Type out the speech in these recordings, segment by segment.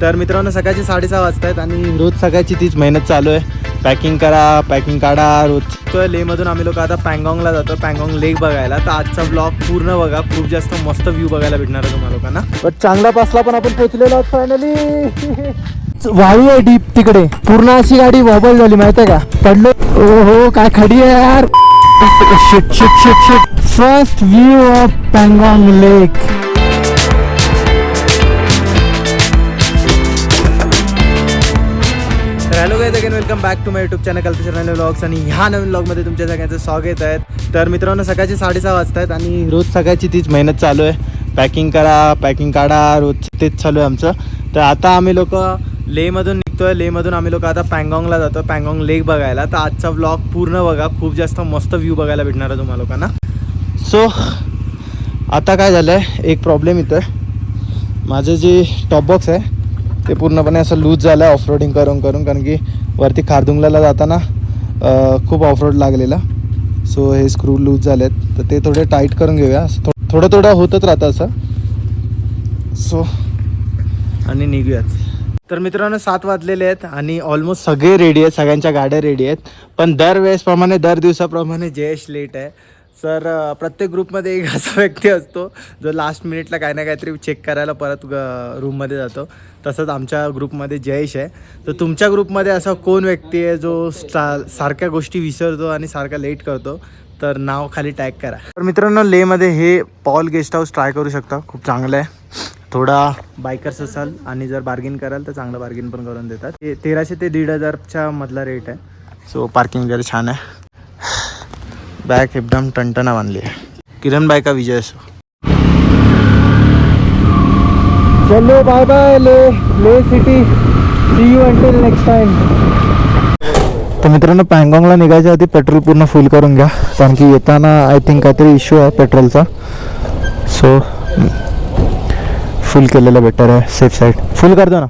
तर मित्रांनो सकाळचे साडेसहा वाजत आहेत आणि रोज सकाळची तीच मेहनत चालू आहे. पॅकिंग करा पॅकिंग काढा रोज. तो लेमधून आम्ही लोक आता पँगॉंगला जातो पँगॉंग लेक बघायला. तर आजचा ब्लॉग पूर्ण बघा खूप जास्त मस्त व्ह्यू बघायला भेटणार आहे तुम्हाला लोकांना. पण चांगला पासला पण आपण पोहोचलेलो आहोत फायनली वाळू आहे डीप तिकडे. पूर्ण अशी गाडी वॉबल झाली माहिती आहे का? पडलो. ओ हो काय खडी आहे यार. Shit shit shit shit first view of Pangong lake again welcome back to my YouTube channel कल्पेशन vlogs आणि ह्या नवीन व्लॉगमध्ये तुमच्या सगळ्यांचं स्वागत आहे. तर मित्रांनो सकाळचे साडेसहा वाजत आहेत आणि रोज सकाळची तीच मेहनत चालू आहे. पॅकिंग करा पॅकिंग काढा रोज तेच चालू आहे आमचं. तर आता आम्ही लोक लेमधून निघतोय. लेमधून आम्ही लोक आता पँगॉंगला जातो पँगॉंग लेक बघायला. तर आजचा व्लॉग पूर्ण बघा. खूप जास्त मस्त व्ह्यू बघायला भेटणार आहे तुम्हाला लोकांना. सो आता काय झालं आहे एक प्रॉब्लेम इथं. माझं जे टॉप बॉक्स आहे ते पूर्णपणे असं लूज झालं आहे ऑफरोडिंग करून करून कारण की वरती खारदुंगला जाताना खूप ऑफरोड लागलेला. सो हे स्क्रू लूज झाले आहेत तर ते थोडे टाईट करून घेऊया. थोडं थोडं होतच राहतं असं. सो आणि निघूयात. तर मित्रांनो सात वाजलेले आहेत आणि ऑलमोस्ट सगळे रेडी आहेत. सगळ्यांच्या गाड्या रेडी आहेत. पण दरवेळेसप्रमाणे दर दिवसाप्रमाणे जयेश लेट आहे. सर प्रत्येक ग्रुपमध्ये एक असा व्यक्ती असतो जो लास्ट मिनिटला काही ना काहीतरी चेक करायला परत ग- रूममध्ये जातो. तसंच आमच्या ग्रुपमध्ये जयेश आहे. तर तुमच्या ग्रुपमध्ये असा कोण व्यक्ती आहे जो सारख्या गोष्टी विसरतो आणि सारखा लेट करतो? तर नाव खाली टॅग करा. तर मित्रांनो लेमध्ये हे पॉल गेस्ट हाऊस ट्राय करू शकता. खूप चांगलं आहे. थोडा बायकर्स असाल आणि जर बार्गिन कराल तर चांगलं बार्गिन पण करून देतात. ते तेराशे ते दीड हजारच्या मधला रेट आहे. सो पार्किंग वगैरे छान आहे. बॅग एकदम टणटणा बांधली आहे. किरण बाय का विजय असो? चलो bye bye Leh Leh city see you until next time तर मित्रांनो पँगॉंगला निघायच्या आधी पेट्रोल पूर्ण फुल करून घ्या. कारण की येताना आय थिंक काहीतरी इश्यू आहे पेट्रोलचा सो फुल केलेलं बेटर आहे सेफ साईड फुल करतो ना.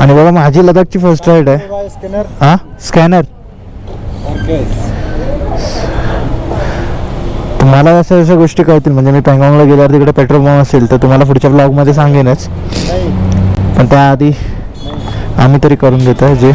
आणि बघा माझी लडाखची फर्स्ट राईड आहे. स्कॅनर हां? स्कॅनर तुम्हाला अशा अशा गोष्टी कळतील. म्हणजे मी पँगॉंगला गेल्यावर तिकडे पेट्रोल पंप असेल तर तुम्हाला पुढच्या ब्लॉगमध्ये सांगेनच. पण त्याआधी आम्ही तरी करून देतो जे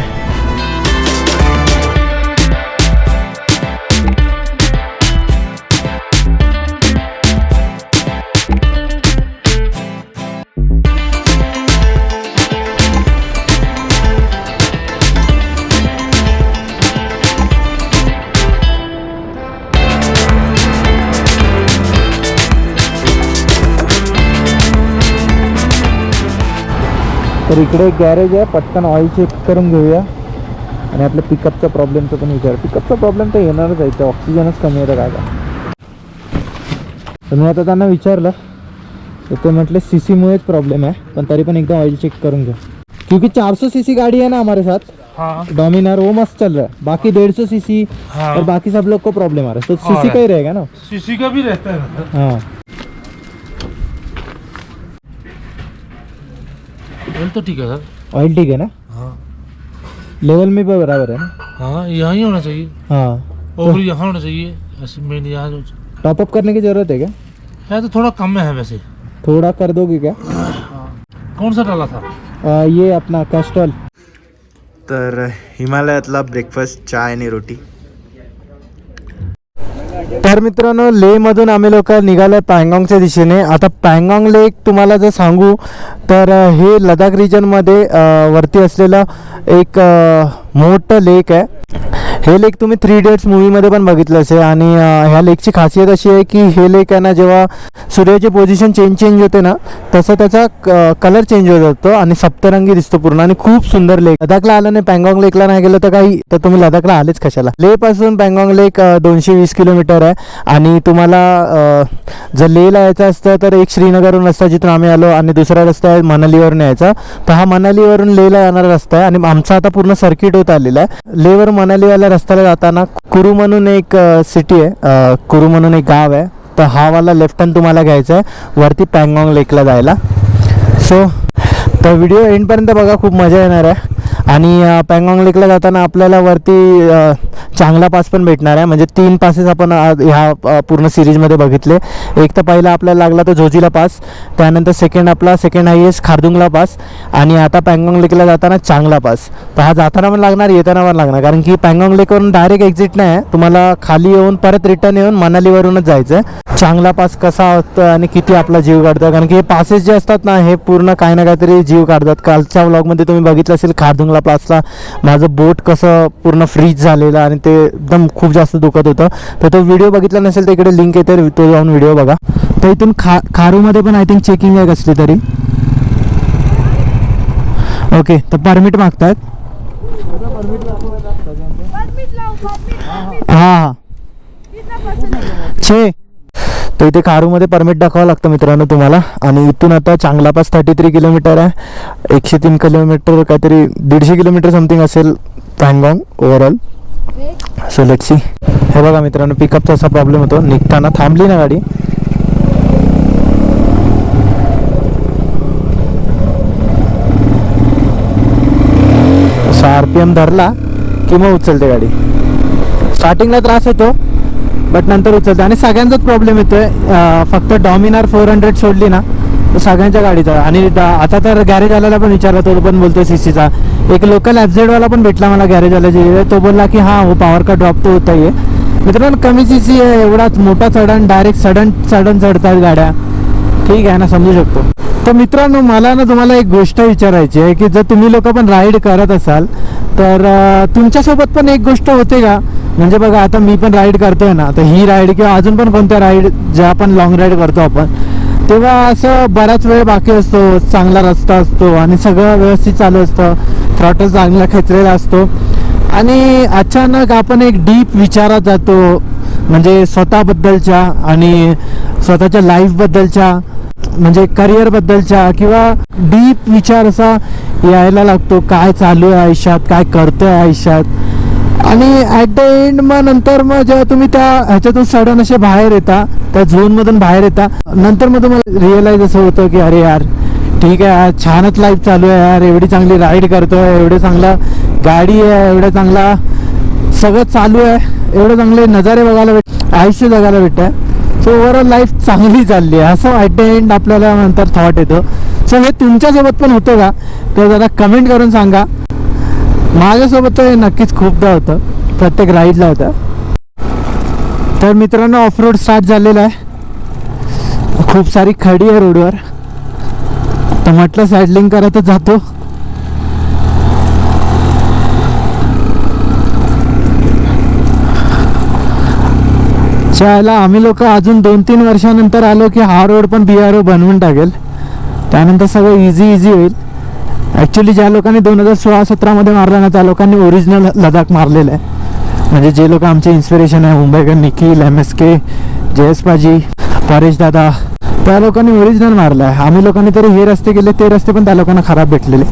तर इकडे एक गॅरेज आहे पटकन ऑइल चेक करून घेऊया. आणि आपल्या पिकअपचा प्रॉब्लेमचा पण विचार. पिकअपचा प्रॉब्लेम तर येणारच आहे ते ऑक्सिजनच कमी येतं काय का तर मी आता त्यांना विचारलं तर ते म्हटले सी सीमुळेच प्रॉब्लेम आहे पण तरी पण एकदा ऑइल चेक करून घ्या. क्योंकि 400 सीसी गाड़ी है ना हमारे साथ. डोमिनार वो मस्त चल रहा है. बाकी 150 सीसी हाँ। और बाकी सब लोग को प्रॉब्लम आ रहा है. तो सीसी। का ही रहेगा ना? सीसी का भी रहता है हाँ. ऑयल तो ठीक है सर। ऑयल ठीक है ना? हाँ। लेवल में भी बराबर है ना? हाँ यहाँ ही होना चाहिए। हाँ। और यहाँ होना चाहिए। ऐसे मेन यहाँ जो टॉप अप करने की जरूरत है क्या? है तो थोड़ा कम में है वैसे। थोड़ा कर दोगे क्या? कौन सा डाला था? अ, ये अपना कस्टल तर हिमालयातला ब्रेकफास्ट चाय आणि रोटी. तर मित्रांनो लेमधून आम्ही लोक निघालो पँगॉंगच्या दिशेने. आता पँगॉंग लेक तुम्हाला जर सांगू तर हे लडाख रिजनमध्ये वरती असलेलं एक मोठं लेक आहे. हे लेक तुम्ही थ्री इडियट्स मूवीमध्ये पण बघितलं असेल. आणि ह्या लेकची खासियत अशी आहे की हे लेक आहे ना जेव्हा सूर्याची पोझिशन चेंज चेंज होते ना तसं त्याचा कलर चेंज होत जातो आणि सप्तरंगी दिसतो पूर्ण. आणि खूप सुंदर लेक लडाखला आलं नाही पँगॉंग लेकला नाही गेलं तर काही तर तुम्ही लडाखला आलेच कशाला? ले पासून पँगॉंग लेक दोनशे वीस किलोमीटर आहे. आणि तुम्हाला जर लेहला यायचं असतं तर एक श्रीनगरहून रस्ता जिथून आम्ही आलो आणि दुसरा रस्ता आहे मनालीवरून यायचा. तर हा मनालीवरून लेहला जाणारा रस्ता आहे. आणि आमचा आता पूर्ण सर्किट होत आलेला आहे. लेहवर मनालीवाल्या रस्त्याला जाताना कुरू म्हणून एक सिटी आहे. कुरू म्हणून एक गाव आहे. तर हा वाला लेफ्ट टर्न तुम्हाला घ्यायचा आहे. वरती पँगॉंग लेकला जायला. सो तर व्हिडिओ एंडपर्यंत बघा खूप मजा येणार आहे. आणि पँगॉंग लेकला जाताना आपल्याला वरती चांगला पास पण भेटणार आहे. म्हणजे तीन पासेस आपण ह्या पूर्ण सिरीजमध्ये बघितले. एक तर पहिला आपल्याला लागला तो झोजीला पास. त्यानंतर सेकंड आपला सेकंड हायेस्ट खारदुंगला पास. आणि आता पँगॉंग लेकला जाताना चांगला पास. तर हा जाताना पण लागणार येताना पण लागणार. कारण की पँगॉंग लेकवरून डायरेक्ट एक्झिट नाही आहे. तुम्हाला खाली येऊन परत रिटर्न येऊन मनालीवरूनच जायचं आहे चांगला पास कसा असतो आणि किती आपला जीव काढतो? कारण की हे पासेस जे असतात ना हे पूर्ण काही ना काहीतरी जीव काढतात. कालच्या व्लॉगमध्ये तुम्ही बघितलं असेल खारदुंगला पासला माझं बोट कसं पूर्ण फ्रीज झालेलं आणि ते एकदम खूप जास्त दुखत होतं. तर तो व्हिडिओ बघितला नसेल तर इकडे लिंक येते तो जाऊन व्हिडिओ बघा. तर इथून खा खारूमध्ये पण आय थिंक चेकिंग आहे कसली तरी. ओके तर परमिट मागतात हां है. छे. तर इथे कारूमध्ये परमिट दाखवावं लागतं मित्रांनो तुम्हाला. आणि इथून आता चांगला पास थर्टी थ्री किलोमीटर आहे. एकशे तीन किलोमीटर काहीतरी दीडशे किलोमीटर समथिंग असेल पँगॉंग ओव्हरऑल सो लेटसी हे बघा मित्रांनो पिकअपचा असा प्रॉब्लेम होतो. निघताना थांबली ना गाडी. आर पी एम धरला की मग उचलते गाडी. स्टार्टिंगला त्रास होतो. बट नंतर उचलते आणि सगळ्यांचाच प्रॉब्लेम येतोय. फक्त डॉमिनार फोर हंड्रेड सोडली ना तर सगळ्यांच्या गाडीचा. आणि आता तर गॅरेजवाल्याला पण विचारला तो पण बोलतोय सी सीचा एक लोकल वाला पण भेटला मला गॅरेज वाल्याची तो बोलला की हा हो पॉवर का ड्रॉप तो होता आहे मित्रांनो कमी सी सी आहे एवढाच मोठा चढण डायरेक्ट सडन सडन चढतात गाड्या. ठीक आहे ना समजू शकतो. तर मित्रांनो मला ना तुम्हाला एक गोष्ट विचारायची आहे की जर तुम्ही लोक पण राईड करत असाल तर तुमच्यासोबत पण एक गोष्ट होते का? म्हणजे बघा आता मी पण राईड करतोय ना तर ही राईड किंवा अजून पण कोणत्या राईड ज्या आपण लॉंग राईड करतो आपण तेव्हा असं बराच वेळ बाकी असतो चांगला रस्ता असतो आणि सगळं व्यवस्थित चालू असतं थ्रॉटल चांगला खेचलेला असतो. आणि अचानक आपण एक डीप विचारात जातो म्हणजे स्वतःबद्दलच्या आणि स्वतःच्या लाईफबद्दलच्या म्हणजे करिअरबद्दलच्या किंवा डीप विचार असा यायला लागतो काय चालू आहे आयुष्यात काय करतोय आयुष्यात. आणि ॲट द एंड मग नंतर मग जेव्हा तुम्ही त्या ह्याच्यातून सडन असे बाहेर येता त्या झोनमधून बाहेर येता नंतर मग तुम्हाला रिअलाईज असं होतं की अरे यार ठीक आहे यार छानच लाईफ चालू आहे यार एवढी चांगली राईड करतोय एवढं चांगला गाडी आहे एवढं चांगला सगळं चालू आहे एवढे चांगले नजारे बघायला भेट आयुष्य जगायला भेटत आहे सो ओव्हरऑल लाईफ चांगली चालली आहे. असं ॲट द एंड आपल्याला नंतर थॉट येतो. सो हे तुमच्यासोबत पण होतं का? तर जरा कमेंट करून सांगा. माझ्यासोबत हे नक्कीच खूपदा होतं. प्रत्येक राईडला होतं. तर मित्रांनो ऑफ रोड स्टार्ट झालेला आहे. खूप सारी खडी आहे रोडवर तर म्हटलं सायडलिंग करतच जातो. चला आम्ही लोक अजून दोन तीन वर्षानंतर आलो की हा रोड पण बी आर ओ बनवून टाकेल. त्यानंतर सगळं इझी इझी होईल. ॲक्च्युली ज्या लोकांनी दोन हजार सोळा सतरामध्ये मारला ना त्या लोकांनी ओरिजिनल लडाख मारलेलं आहे. म्हणजे जे लोक आमचे इन्स्पिरेशन आहे मुंबईकर निखिल एम एस के जयस पाजी परेश दादा त्या लोकांनी ओरिजिनल मारलं आहे. आम्ही लोकांनी तरी हे रस्ते गेले ते रस्ते पण त्या लोकांना खराब भेटलेले.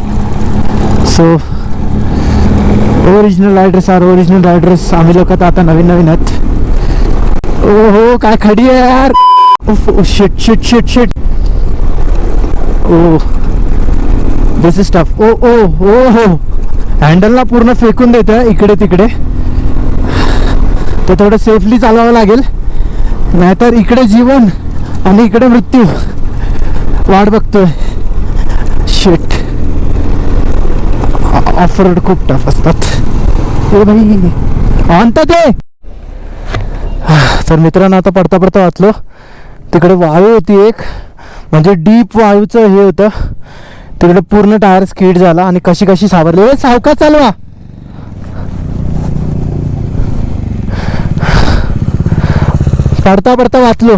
So original riders are original riders आम्ही लोक तर आता नवीन नवीन आहेत. ओ हो काय खडी आहे यार? Shit shit shit shit oh this is tough oh oh oh हो हँडलला पूर्ण फेकून देतं इकडे तिकडे. तर थोडं सेफली चालवावं लागेल. नाहीतर इकडे जीवन आणि इकडे मृत्यू. वाट बघतोय. शेट ऑफ रोड खूप टफ असतात. ओ भाई आणतात ते. तर मित्रांनो आता पडता पडता वाचलो. तिकडे वायू होती एक. म्हणजे डीप वायूचं हे होतं. तिकडे पूर्ण टायर स्किड झाला आणि कशी कशी सावरली. सावका चालवा. पडता पडता वाचलो.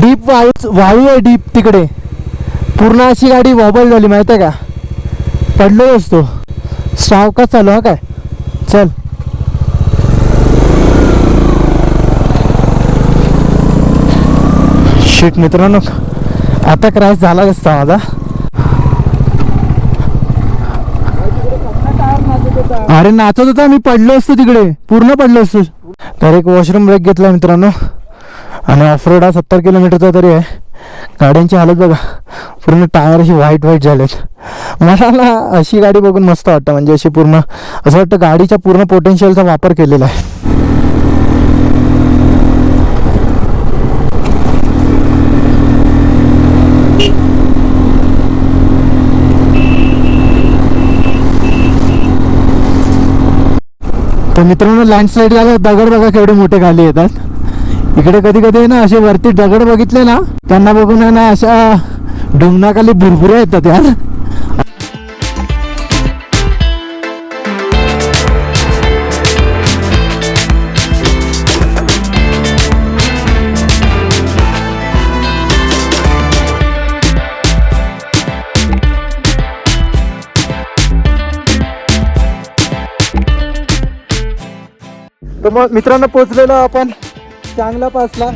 डीप वाळू वाळू आहे डीप तिकडे. पूर्ण अशी गाडी वॉबल झाली माहिती आहे का? पडलो असतो. सावका चालू हा काय? चल. शिट मित्रांनो आता क्रॅश झाला असता माझा. अरे नाचत होता मी पडलो असतो तिकडे. पूर्ण पडलो असतो. तर एक वॉशरूम ब्रेक घेतला मित्रांनो. आणि ऑफ रोड हा सत्तर किलोमीटरचा तरी आहे. गाड्यांची हालत बघा. पूर्ण टायर अशी व्हाईट व्हाईट झालेत. मला ना अशी गाडी बघून मस्त वाटतं. म्हणजे अशी पूर्ण असं वाटतं गाडीच्या पूर्ण पोटेन्शियलचा वापर केलेला आहे. तर मित्रांनो लँडस्लाईड झालं दगड बघा केवढे मोठे खाली येतात. इकडे कधी कधी ना असे वरती दगड बघितले ना त्यांना बघून आहे ना अशा डोंगणाखाली भुरभुऱ्या येतात यार. तर मग मित्रांनो पोचलेलो आपण चांगला पासला.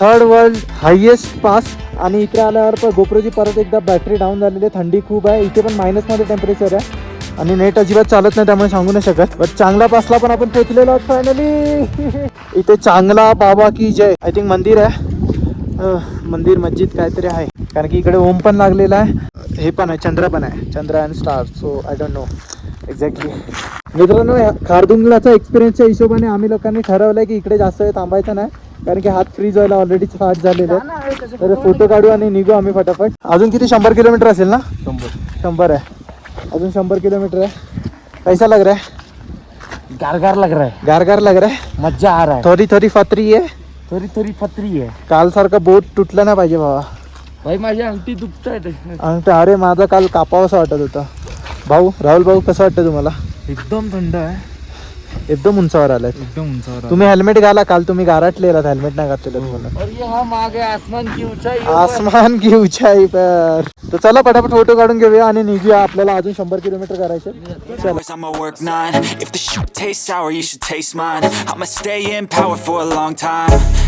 थर्ड वर्ल्ड हायेस्ट पास आणि इथे आल्यावर पण गोप्रोची परत एकदा बॅटरी डाऊन झालेली आहे. थंडी खूप आहे. इथे पण मायनसमध्ये टेम्परेचर आहे. आणि नेट अजिबात चालत नाही त्यामुळे सांगू नाही शकत. बट चांगला पासला पण आपण पोचलेलो आहोत फायनली इथे चांगला बाबा की जय. आय थिंक मंदिर आहे. मंदिर मस्जिद काहीतरी आहे. कारण की इकडे ओम पण लागलेला आहे. हे पण आहे चंद्र पण आहे. चंद्र and star so I don't know exactly मित्रांनो खारदुंगलाचा एक्सपिरियन्सच्या हिशोबाने आम्ही लोकांनी ठरवलंय की इकडे जास्त वेळ थांबायचं नाही कारण की हात फ्रीज व्हायला ऑलरेडी फास्ट झालेले आहेत. तर फोटो काढू आणि निघू आम्ही फटाफट. अजून किती शंभर किलोमीटर असेल ना? शंभर. आहे. अजून शंभर किलोमीटर आहे. कैसा लग रहा है? गारगार लग रहा है. गार गार लग रहा है? मजा आ रहा है. थोडी थोडी फत्री आहे थोडी थोडी पत्री आहे काल सारखा बोट तुटला नाही पाहिजे बाबा भाई माझी अंगठी दुखत आहे ते अरे माझा काल कापावंसं वाटत होता. भाऊ राहुल भाऊ कसं वाटतं तुम्हाला? एकदम थंड आहे. एकदम उंचावर आलाय. एकदम उंचावर तुम्ही हेल्मेट घाला काल तुम्ही गारटलेला हेल्मेट नाही घातलेलं तुम्हाला. और ये हम आ गए आसमान की ऊंचाई आसमान की ऊंचाई पर. तर चला पटापट फोटो काढून घेऊया आणि निघूया. आपल्याला अजून शंभर किलोमीटर करायचे चला. Boys, I'ma work nine. If the shit tastes sour, you should taste mine. I'ma stay in power for a long time.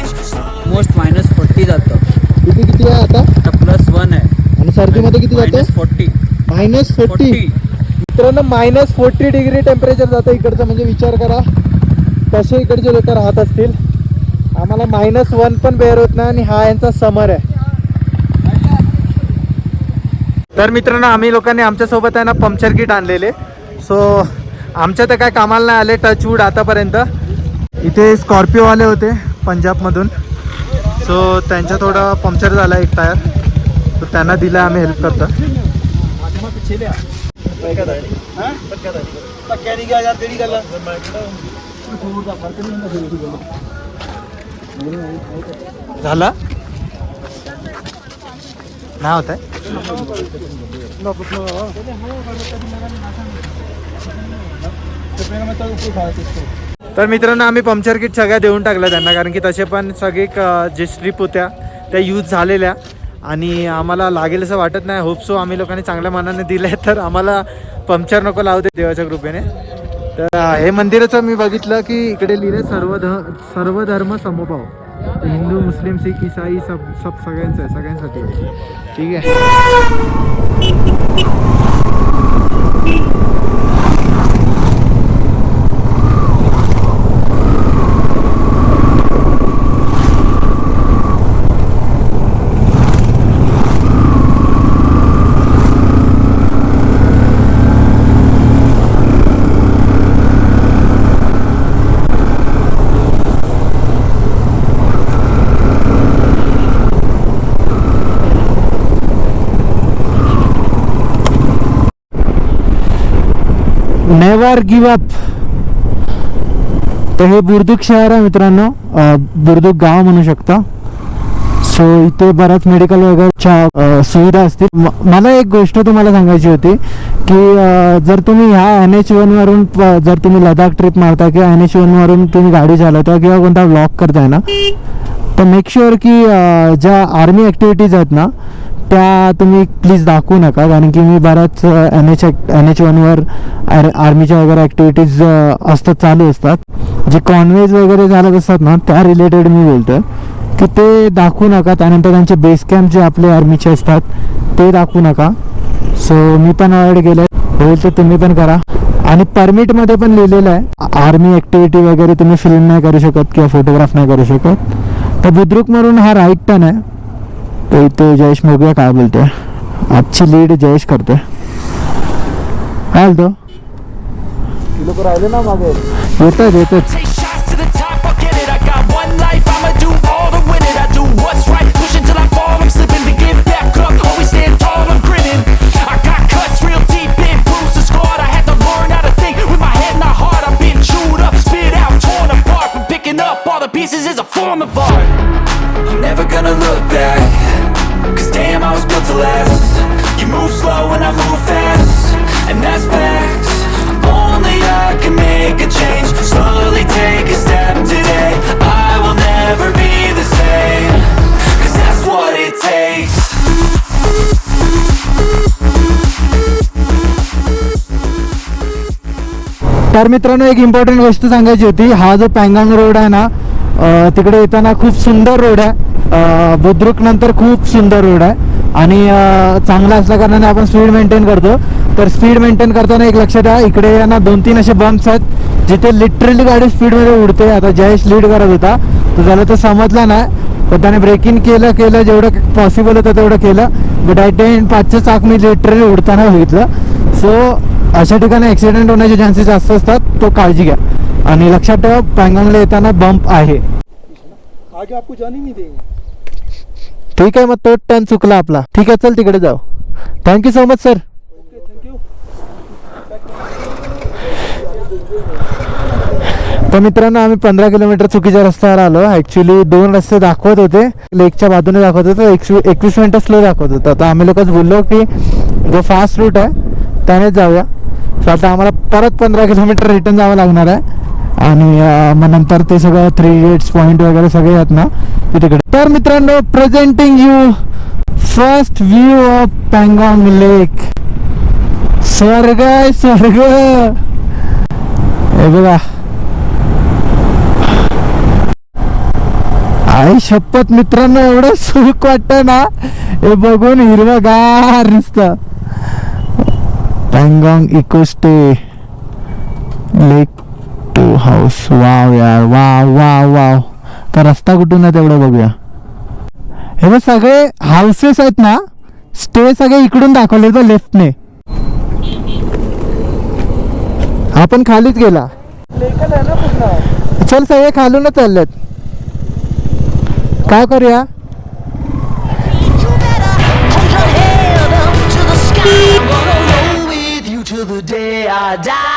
Slow most minus forty जातं. किती किती आहे आता? आता प्लस वन आहे. आणि सर्दीमध्ये किती जाते? फोर्टी मायनस फोर्टी फोर्टी मित्रांनो मायनस फोर्टी डिग्री टेम्परेचर जातं इकडचं. म्हणजे विचार करा कसे इकडचे लोक राहत असतील. आम्हाला मायनस वन पण बेअर होत नाही आणि हा यांचा समर आहे. तर मित्रांनो आम्ही लोकांनी आमच्यासोबत आहे ना पंक्चर किट आणलेले. सो आमच्या तर काय कामाला नाही आले टचवूड आतापर्यंत. इथे स्कॉर्पिओवाले होते पंजाबमधून. सो त्यांच्या थोडं पंक्चर झाला एक टायर तर त्यांना दिला आम्ही हेल्प करतो. झाला? नाही होत आहे? तर मित्रांनो आम्ही पंक्चर किट सगळ्या देऊन टाकल्या त्यांना कारण की तसे पण सगळे क- जे स्ट्रीप होत्या त्या यूज झालेल्या. आणि आम्हाला लागेल असं वाटत नाही. होप सो आम्ही लोकांनी चांगल्या मनाने दिले तर आम्हाला पंक्चर नको लावते देवाच्या कृपेने. तर हे मंदिराचं मी बघितलं की इकडे लिहिले सर्व ध सर्व धर्म समभाव. हिंदू मुस्लिम सिख इसाई सब सब सगळ्यांचं आहे सगळ्यांसाठी. ठीक आहे. Never give up. तर हे बुर्दुक शहर आहे मित्रांनो. बुर्दुक गाव म्हणू शकता. सो इथे बऱ्याच मेडिकल वगैरेच्या सुविधा असतील. म- मला एक गोष्ट तुम्हाला सांगायची होती की जर तुम्ही ह्या एन एच वनवरून जर तुम्ही लडाख ट्रिप मारता किंवा एन एच वनवरून तुम्ही गाडी चालवता किंवा कोणता ब्लॉक करताय ना तर मेक शुअर की ज्या आर्मी ॲक्टिव्हिटीज आहेत ना त्या तुम्ही प्लीज दाखवू नका कारण की मी बऱ्याच एन एच एन एच वनवर आर आर्मीच्या वगैरे ॲक्टिव्हिटीज असतात चालू असतात. जे कॉन्वेज वगैरे चालत असतात ना त्या रिलेटेड मी बोलतो की ते दाखवू नका त्यानंतर त्यांचे बेस कॅम्प जे आपले आर्मीचे असतात ते दाखवू नका. सो मी पण अवॉइड केलं होईल तर तुम्ही पण करा. आणि परमिटमध्ये पण लिहिलेलं आहे आर्मी ॲक्टिव्हिटी वगैरे तुम्ही फिल्म नाही करू शकत किंवा फोटोग्राफ नाही करू शकत. तर बुद्रुक बुद्रुकमधून हा राईट पण आहे. तो इथे जयेश मोगया काय बोलतोय आजची लीड जयेश करतोय काय बोलतो? येतच येतच तर मित्रांनो एक इम्पॉर्टंट गोष्ट सांगायची होती. हा जो पँगांग रोड आहे ना तिकडे येताना खूप सुंदर रोड आहे. बुद्रुक नंतर खूप सुंदर रोड आहे. आणि चांगला असल्या कारणाने आपण स्पीड मेंटेन करतो. तर स्पीड मेंटेन करताना एक लक्षात द्या इकडे आहे ना दोन तीन असे बम्प्स आहेत जिथे लिटरली गाडी स्पीडमध्ये उडते. आता जयेश लीड करत होता. तर त्याला तो समजला नाही. पण त्याने ब्रेकिंग केलं केलं जेवढं पॉसिबल होतं तेवढं केलं. बट आय टेन पाचचं चाक मी लिटरली उडताना बघितलं. सो अशा ठिकाणी ॲक्सिडेंट होण्याचे चान्सेस जास्त असतात तो काळजी घ्या. आणि लक्षात ठेवा पँगांगला येताना बंप आहे. ठीक आहे मग तो टर्न चुकला आपला. ठीक आहे चल तिकडे जाऊ. थँक्यू सो मच सर तर मित्रांनो आम्ही पंधरा किलोमीटर चुकीच्या रस्त्यावर आलो. ॲक्च्युली दोन रस्ते दाखवत होते. लेकच्या बाजूने दाखवत होते. एकवीस मिनटं स्लो दाखवत होतं. तर आम्ही लोकच बोललो की जो फास्ट रूट आहे त्यानेच जाऊया. सो आता आम्हाला परत पंधरा किलोमीटर रिटर्न जावं लागणार आहे. आणि मग नंतर ते सगळं थ्री गेट्स पॉईंट वगैरे सगळे आहेत ना तिकडे. तर मित्रांनो presenting you first view of Pangong lake स्वर्ग स्वर्ग. हे बघा. आई शपथ मित्रांनो एवढं सुख वाटतं ना हे बघून हिरवगार नुसतं Pangong eco stay lake to house wow यार वाव वाव वाव तर रस्ता कुठून आहे तेवढं बघूया. हे बघ सगळे हाऊसेस आहेत ना? स्टे सगळे इकडून दाखवले तर लेफ्टने हा पण खालीच गेला. चल सगळे खालूनच चाललेत. काय करूया? die.